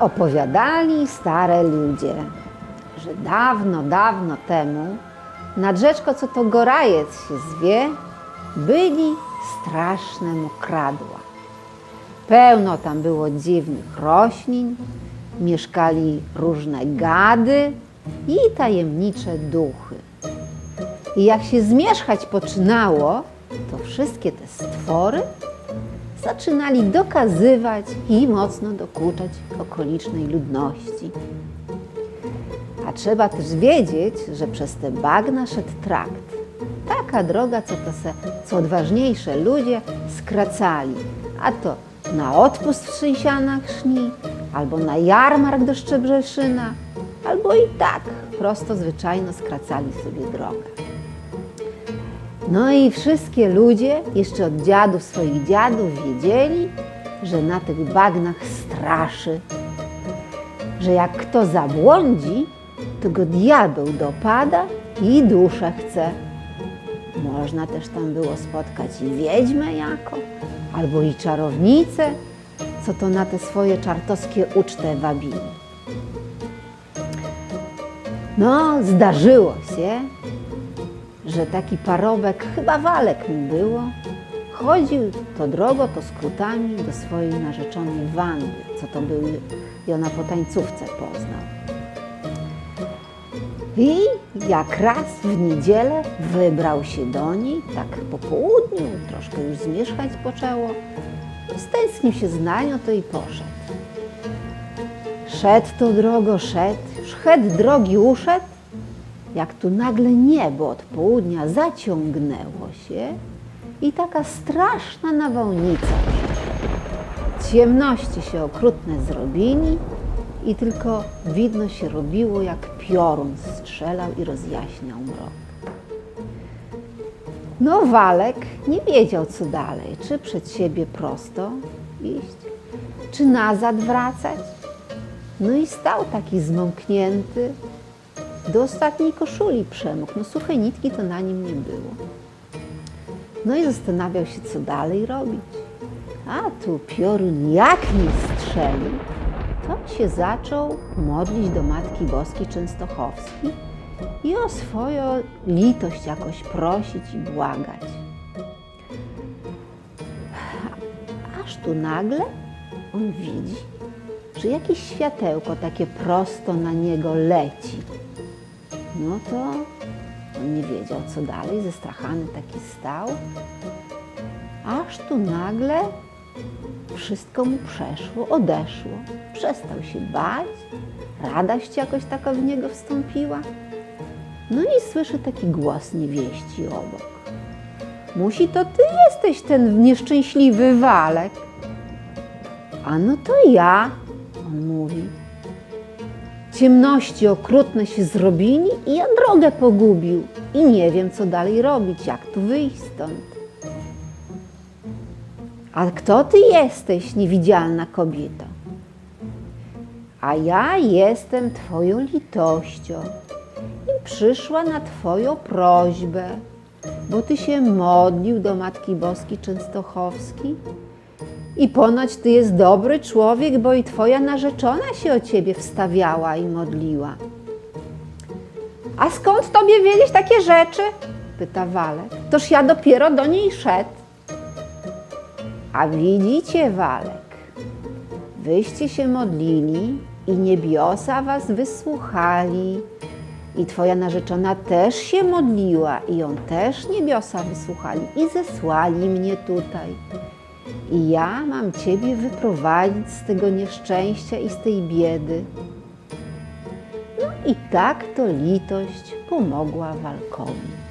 Opowiadali stare ludzie, że dawno, dawno temu nad rzeczką, co to Gorajec się zwie, byli straszne mokradła. Pełno tam było dziwnych roślin, mieszkali różne gady i tajemnicze duchy. I jak się zmierzchać poczynało, to wszystkie te stwory zaczynali dokazywać i mocno dokuczać okolicznej ludności. A trzeba też wiedzieć, że przez te bagna szedł trakt. Taka droga, co to se, co odważniejsze ludzie skracali. A to na odpust w Trzęsianach szli, albo na jarmark do Szczebrzeszyna, albo i tak prosto zwyczajno skracali sobie drogę. No i wszystkie ludzie jeszcze od dziadów swoich dziadów wiedzieli, że na tych bagnach straszy, że jak kto zabłądzi, to go diabeł dopada i duszę chce. Można też tam było spotkać i wiedźmę jako, albo i czarownicę, co to na te swoje czartowskie uczty wabili. No, zdarzyło się, że taki parobek, chyba walek mu było, chodził to drogo, to skrótami do swojej narzeczonej Wandy, co to był i ona po tańcówce poznał. I jak raz w niedzielę wybrał się do niej, tak po południu, troszkę już zmierzchać poczęło, stęsknił się z nią, to i poszedł. Szedł to drogo, szedł, szedł drogi uszedł, jak tu nagle niebo od południa zaciągnęło się i taka straszna nawałnica. Ciemności się okrutne zrobili i tylko widno się robiło, jak piorun strzelał i rozjaśniał mrok. No Walek nie wiedział, co dalej, czy przed siebie prosto iść, czy nazad wracać. No i stał taki zmąknięty, do ostatniej koszuli przemógł. No suchej nitki to na nim nie było. No i zastanawiał się, co dalej robić. A tu piorun jak nie strzelił, to się zaczął modlić do Matki Boskiej Częstochowskiej i o swoją litość jakoś prosić i błagać. Aż tu nagle on widzi, że jakieś światełko takie prosto na niego leci. No to on nie wiedział, co dalej, zestrachany taki stał. Aż tu nagle wszystko mu przeszło, odeszło. Przestał się bać, radość jakoś taka w niego wstąpiła. No i słyszy taki głos niewieści obok. Musi to ty jesteś ten nieszczęśliwy Walek. A no to ja, on mówi. Ciemności okrutne się zrobili i ja drogę pogubił i nie wiem, co dalej robić, jak tu wyjść stąd. A kto ty jesteś, niewidzialna kobieto? A ja jestem twoją litością i przyszła na twoją prośbę, bo ty się modlił do Matki Boskiej Częstochowskiej i ponoć ty jest dobry człowiek, bo i twoja narzeczona się o ciebie wstawiała i modliła. A skąd tobie wiedzieć takie rzeczy? pyta Walek. Toż ja dopiero do niej szedł. A widzicie, Walek, wyście się modlili i niebiosa was wysłuchali. I twoja narzeczona też się modliła i ją też niebiosa wysłuchali i zesłali mnie tutaj. I ja mam Ciebie wyprowadzić z tego nieszczęścia i z tej biedy. No i tak to litość pomogła Walkowi.